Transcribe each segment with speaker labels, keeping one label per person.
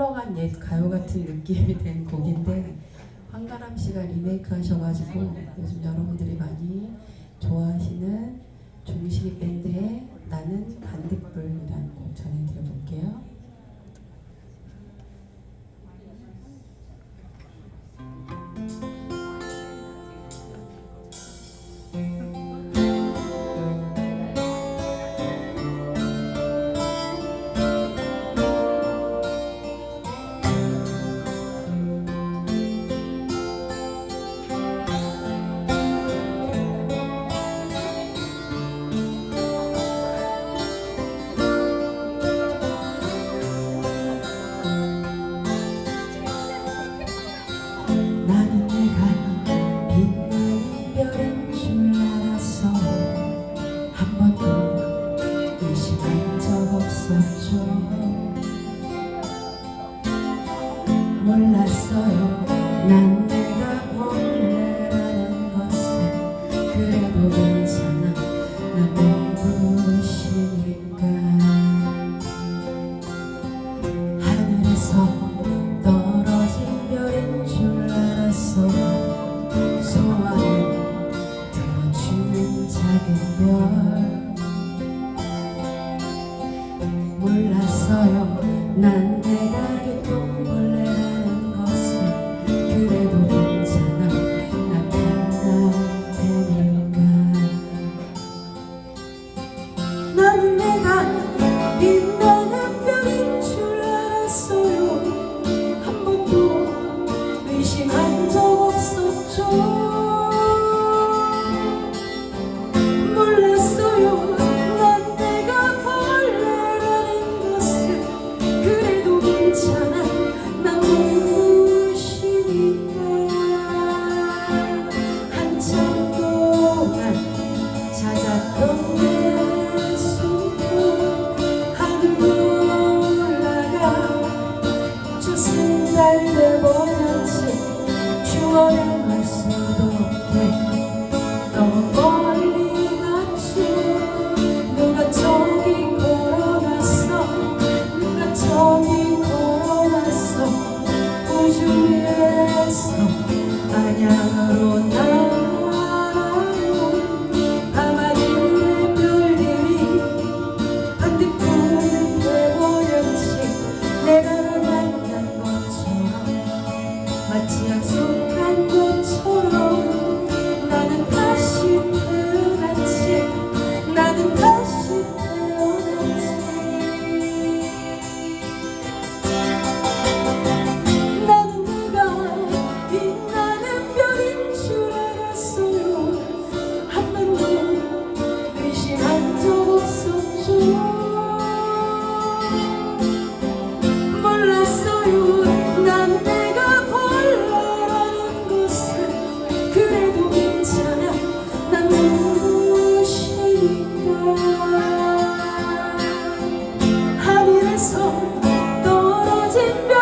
Speaker 1: 흘러간 옛 가요 같은 느낌이 된 곡인데 황가람 씨가 리메이크 하셔가지고 요즘 여러분들이 많이 좋아하시는 종식이 밴드의 나는 반딧불이라는 곡 몰랐어요. 난 내가 원래라는 것을 그래도 괜찮아. 난 눈부시니까? 하늘에서 떨어진 별인 줄 알았어. 소원을 들어주는 작은 별. 몰랐어요. 난 내가 개똥 젖은 달래 버렸지 추월할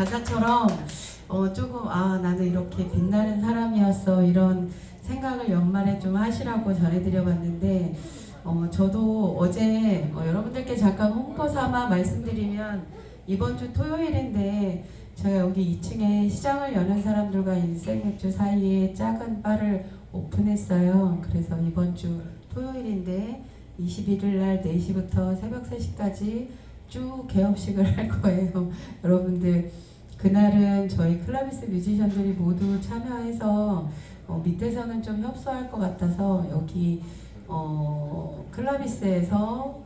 Speaker 1: 가사처럼 어, 조금 아 나는 이렇게 빛나는 사람이었어 이런 생각을 연말에 좀 하시라고 전해드려봤는데 어, 저도 어제 어, 여러분들께 잠깐 홍보 삼아 말씀드리면 이번 주 토요일인데 제가 여기 2층에 시장을 여는 사람들과 인생맥주 사이에 작은 바를 오픈했어요. 그래서 이번 주 토요일인데 21일 날 4시부터 새벽 3시까지 쭉 개업식을 할 거예요. 여러분들 그날은 저희 클라비스 뮤지션들이 모두 참여해서 어, 밑에서는 좀 협소할 것 같아서 여기 어, 클라비스에서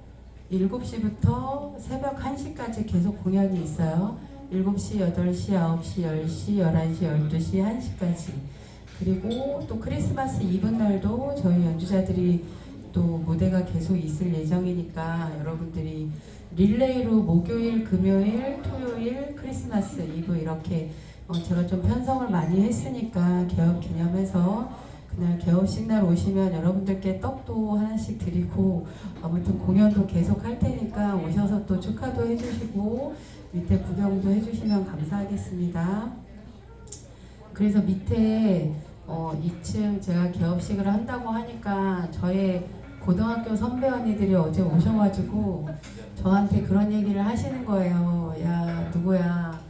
Speaker 1: 7시부터 새벽 1시까지 계속 공연이 있어요. 7시, 8시, 9시, 10시, 11시, 12시, 1시까지. 그리고 또 크리스마스 이브 날도 저희 연주자들이 또 무대가 계속 있을 예정이니까 여러분들이 릴레이로 목요일, 금요일, 토요일, 크리스마스 이브 이렇게 어, 제가 좀 편성을 많이 했으니까 개업 기념해서 그날 개업식 날 오시면 여러분들께 떡도 하나씩 드리고 아무튼 공연도 계속 할 테니까 오셔서 또 축하도 해주시고 밑에 구경도 해주시면 감사하겠습니다. 그래서 밑에 어, 2층 제가 개업식을 한다고 하니까 저의 고등학교 선배 언니들이 어제 오셔가지고 저한테 그런 얘기를 하시는 거예요. 야 누구야?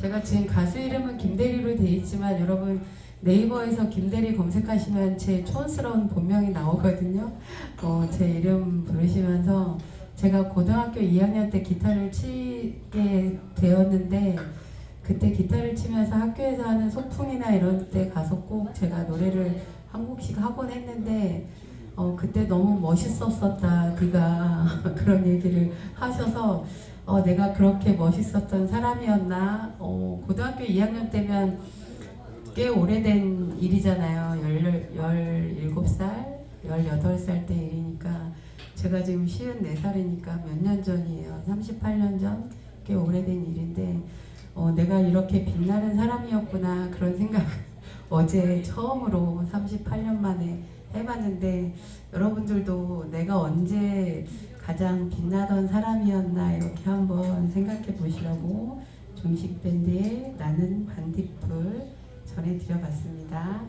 Speaker 1: 제가 지금 가수 이름은 김대리로 돼 있지만 여러분 네이버에서 김대리 검색하시면 제 촌스러운 본명이 나오거든요. 어, 제 이름 부르시면서 제가 고등학교 2학년 때 기타를 치게 되었는데 그때 기타를 치면서 학교에서 하는 소풍이나 이런 때 가서 꼭 제가 노래를 한 곡씩 하곤 했는데 어, 그때 너무 멋있었었다. 네가 그런 얘기를 하셔서 어, 내가 그렇게 멋있었던 사람이었나? 어, 고등학교 2학년 때면 꽤 오래된 일이잖아요. 17살 18살 때 일이니까. 제가 지금 54살이니까 몇 년 전이에요? 38년 전? 꽤 오래된 일인데 어, 내가 이렇게 빛나는 사람이었구나. 그런 생각 어제 처음으로 38년 만에 해봤는데 여러분들도 내가 언제 가장 빛나던 사람이었나 이렇게 한번 생각해 보시라고 중식 밴드의 나는 반딧불 전해드려봤습니다.